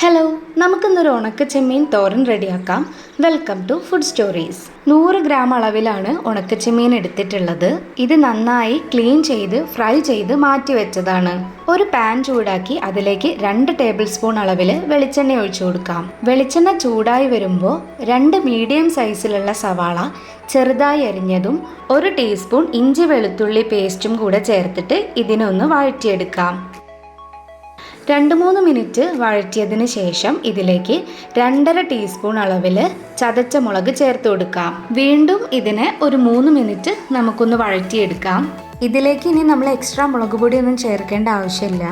Hello നമുക്കിന്നൊരു ഉണക്ക ചെമ്മീൻ തോരൻ റെഡിയാക്കാം. വെൽക്കം ടു ഫുഡ് സ്റ്റോറീസ് നൂറ് ഗ്രാം അളവിലാണ് ഉണക്ക ചെമ്മീൻ എടുത്തിട്ടുള്ളത്. ഇത് നന്നായി ക്ലീൻ ചെയ്ത് ഫ്രൈ ചെയ്ത് മാറ്റി വെച്ചതാണ്. ഒരു പാൻ ചൂടാക്കി അതിലേക്ക് രണ്ട് ടേബിൾ സ്പൂൺ അളവിൽ വെളിച്ചെണ്ണ ഒഴിച്ചു കൊടുക്കാം. വെളിച്ചെണ്ണ ചൂടായി വരുമ്പോൾ രണ്ട് മീഡിയം സൈസിലുള്ള സവാള ചെറുതായി അരിഞ്ഞതും ഒരു ടീസ്പൂൺ ഇഞ്ചി വെളുത്തുള്ളി പേസ്റ്റും കൂടെ ചേർത്തിട്ട് ഇതിനൊന്ന് വഴറ്റിയെടുക്കാം. രണ്ട് മൂന്ന് മിനിറ്റ് വഴറ്റിയതിന് ശേഷം ഇതിലേക്ക് രണ്ടര ടീസ്പൂൺ അളവിൽ ചതച്ച മുളക് ചേർത്ത് കൊടുക്കാം. വീണ്ടും ഇതിനെ ഒരു മൂന്ന് മിനിറ്റ് നമുക്കൊന്ന് വഴറ്റിയെടുക്കാം. ഇതിലേക്ക് ഇനി നമ്മൾ എക്സ്ട്രാ മുളക് പൊടിയൊന്നും ചേർക്കേണ്ട ആവശ്യമില്ല.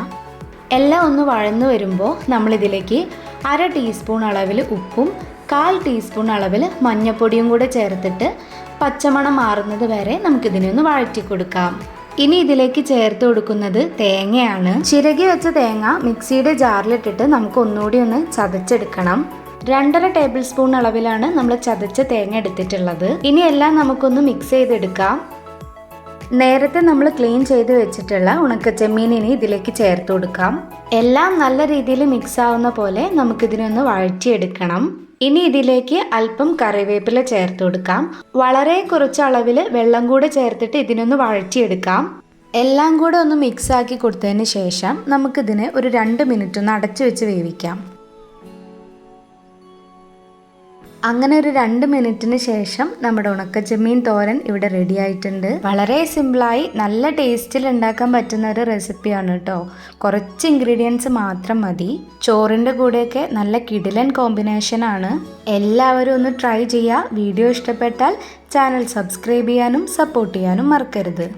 എല്ലാം ഒന്ന് വഴന്നു വരുമ്പോൾ നമ്മളിതിലേക്ക് അര ടീസ്പൂൺ അളവിൽ ഉപ്പും കാൽ ടീസ്പൂൺ അളവിൽ മഞ്ഞൾപ്പൊടിയും കൂടെ ചേർത്തിട്ട് പച്ചമണം മാറുന്നത് വരെ നമുക്കിതിനെ ഒന്ന് വഴറ്റി കൊടുക്കാം ഇനി ഇതിലേക്ക് ചേർത്ത് കൊടുക്കുന്നത് തേങ്ങയാണ്. ചിരകി വെച്ച തേങ്ങ മിക്സിയുടെ ജാറിലിട്ടിട്ട് നമുക്ക് ഒന്നുകൂടി ഒന്ന് ചതച്ചെടുക്കണം. രണ്ടര ടേബിൾ സ്പൂൺ അളവിലാണ് നമ്മൾ ചതച്ച തേങ്ങ എടുത്തിട്ടുള്ളത്. ഇനി എല്ലാം നമുക്കൊന്ന് മിക്സ് ചെയ്തെടുക്കാം. നേരത്തെ നമ്മൾ ക്ലീൻ ചെയ്ത് വെച്ചിട്ടുള്ള ഉണക്കച്ചെമ്മീനിനി ഇതിലേക്ക് ചേർത്ത് കൊടുക്കാം. എല്ലാം നല്ല രീതിയിൽ മിക്സ് ആവുന്ന പോലെ നമുക്കിതിനൊന്ന് വഴറ്റിയെടുക്കണം. ഇനി ഇതിലേക്ക് അല്പം കറിവേപ്പില ചേർത്ത് കൊടുക്കാം. വളരെ കുറച്ച് അളവിൽ വെള്ളം കൂടെ ചേർത്തിട്ട് ഇതിനൊന്ന് വഴറ്റിയെടുക്കാം. എല്ലാം കൂടെ ഒന്ന് മിക്സ് ആക്കി കൊടുത്തതിന് ശേഷം നമുക്കിതിനെ ഒരു രണ്ട് മിനിറ്റ് ഒന്ന് അടച്ചു വെച്ച് വേവിക്കാം. അങ്ങനെ ഒരു രണ്ട് മിനിറ്റിന് ശേഷം നമ്മുടെ ഉണക്കച്ചെമ്മീൻ തോരൻ ഇവിടെ റെഡി ആയിട്ടുണ്ട്. വളരെ സിമ്പിളായി നല്ല ടേസ്റ്റിൽ ഉണ്ടാക്കാൻ പറ്റുന്ന ഒരു റെസിപ്പിയാണ് കേട്ടോ കുറച്ച് ഇൻഗ്രീഡിയൻസ് മാത്രം മതി. ചോറിന്റെ കൂടെയൊക്കെ നല്ല കിടിലൻ കോമ്പിനേഷൻ ആണ്. എല്ലാവരും ഒന്ന് ട്രൈ ചെയ്യുക വീഡിയോ ഇഷ്ടപ്പെട്ടാൽ ചാനൽ സബ്സ്ക്രൈബ് ചെയ്യാനും സപ്പോർട്ട് ചെയ്യാനും മറക്കരുത്.